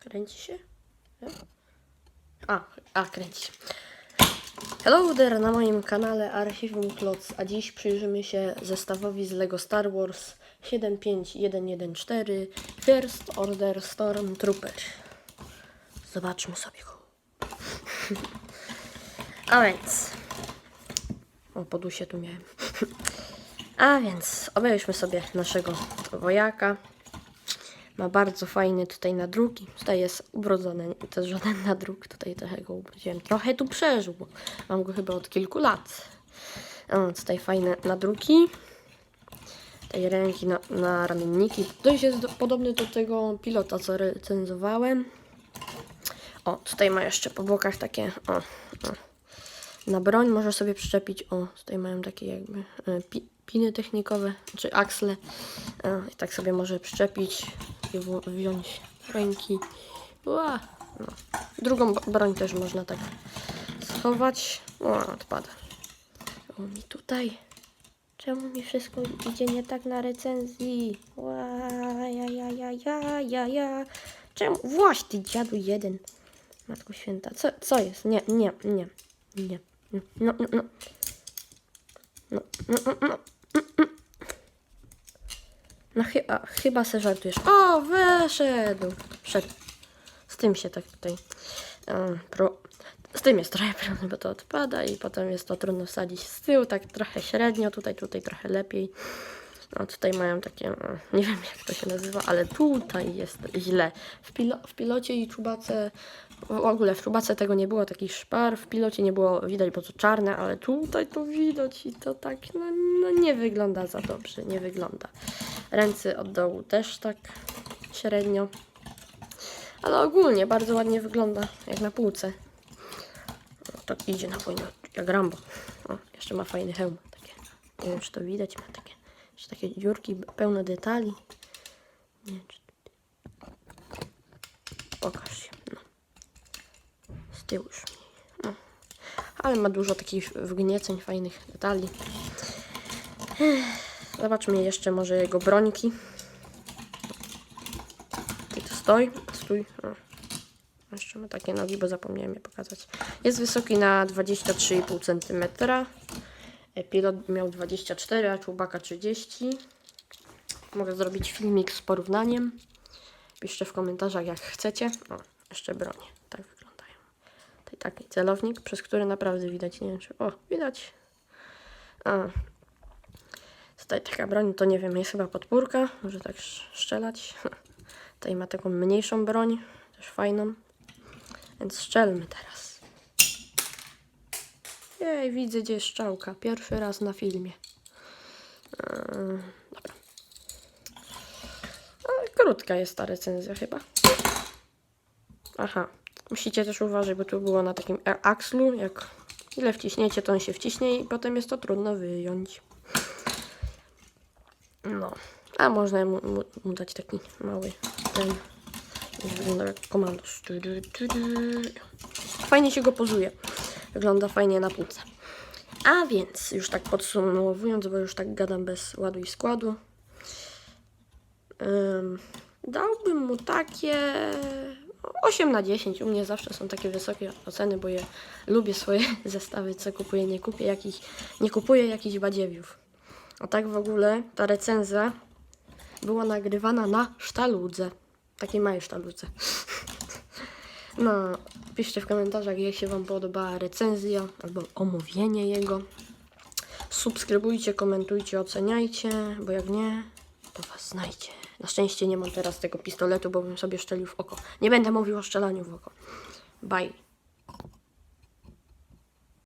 Kręci się? A, a kręci się. Hello there na moim kanale Archiwum Kloc, a dziś przyjrzymy się zestawowi z LEGO Star Wars 75114 First Order Stormtrooper. Zobaczmy sobie go. A więc... O, podusie tu miałem. A więc obejrzmy sobie naszego wojaka. Ma bardzo fajny tutaj nadruki. Tutaj jest ubrodzony, to jest żaden nadruk. Tutaj trochę go ubrudziłem. Trochę tu przeżył, bo mam go chyba od kilku lat. O, tutaj fajne nadruki. Tutaj ręki na, na ramienniki. Dość jest do, podobny do tego pilota, co recenzowałem. O, tutaj ma jeszcze po bokach takie, o, o. Na broń może sobie przyczepić, o, tutaj mają takie jakby e, pi, piny technikowe, czy aksle. E, I tak sobie może przyczepić w- wziąć ręki. Ła, no. Drugą broń też można tak schować. O, odpada. O, mi tutaj. Czemu mi wszystko idzie nie tak na recenzji? Ła, ja, ja, ja, ja, ja, ja. Czemu? Właśnie, dziadu jeden. Matko święta. Co, co jest? Nie, nie, nie, nie. No, no, no. No, no, no, no. No chyba, chyba se żartujesz. O, wyszedł. Z tym się tak tutaj... Um, pro... Z tym jest trochę problem, bo to odpada i potem jest to trudno wsadzić z tyłu, tak trochę średnio, tutaj, tutaj trochę lepiej. No tutaj mają takie, e, nie wiem jak to się nazywa, ale tutaj jest źle. W, pilo, w pilocie i czubace, w ogóle w czubace tego nie było, takich szpar, w pilocie nie było widać, bo to czarne, ale tutaj to widać i to tak, no, no nie wygląda za dobrze, nie wygląda. Ręce od dołu też tak średnio. Ale ogólnie bardzo ładnie wygląda, jak na półce. O, tak idzie na wojnę, jak Rambo. O, jeszcze ma fajny hełm. Takie, nie wiem, czy to widać, ma takie, jeszcze takie dziurki pełne detali. Nie czy... Pokaż się, no. Z tyłu już. No. Ale ma dużo takich wgnieceń, fajnych detali. Zobaczmy jeszcze może jego brońki. Ty tu stoi, stój. O. Jeszcze ma takie nogi, bo zapomniałem je pokazać. Jest wysoki na 23,5 cm. Pilot miał 24, a czubaka 30. Mogę zrobić filmik z porównaniem. Piszcie w komentarzach jak chcecie. O, jeszcze bronie. Tak wyglądają. Tutaj taki celownik, przez który naprawdę widać, nie wiem czy... O, widać. A. Tutaj taka broń, to nie wiem, jest chyba podpórka. Może tak strzelać. Tutaj ma taką mniejszą broń, też fajną. Więc strzelmy teraz. Jej, widzę gdzie jest strzałka. Pierwszy raz na filmie. Yy, dobra. Krótka jest ta recenzja chyba. Aha. Musicie też uważać, bo tu było na takim a- akslu, jak ile wciśniecie, to on się wciśnie i potem jest to trudno wyjąć. No. A można mu, mu, mu dać taki mały ten. Wygląda jak komandos. Fajnie się go pozuje. Wygląda fajnie na półce. A więc, już tak podsumowując, bo już tak gadam bez ładu i składu. Ym, dałbym mu takie 8 na 10. U mnie zawsze są takie wysokie oceny, bo je lubię swoje zestawy, co kupuję, nie kupię jakich, nie kupuję jakichś badziewiów. A tak w ogóle ta recenzja była nagrywana na sztaludze. Takiej małej sztaludze. No, piszcie w komentarzach, jak się Wam podobała recenzja albo omówienie jego. Subskrybujcie, komentujcie, oceniajcie, bo jak nie, to Was znajdzie. Na szczęście nie mam teraz tego pistoletu, bo bym sobie szczelił w oko. Nie będę mówił o szczelaniu w oko. Bye.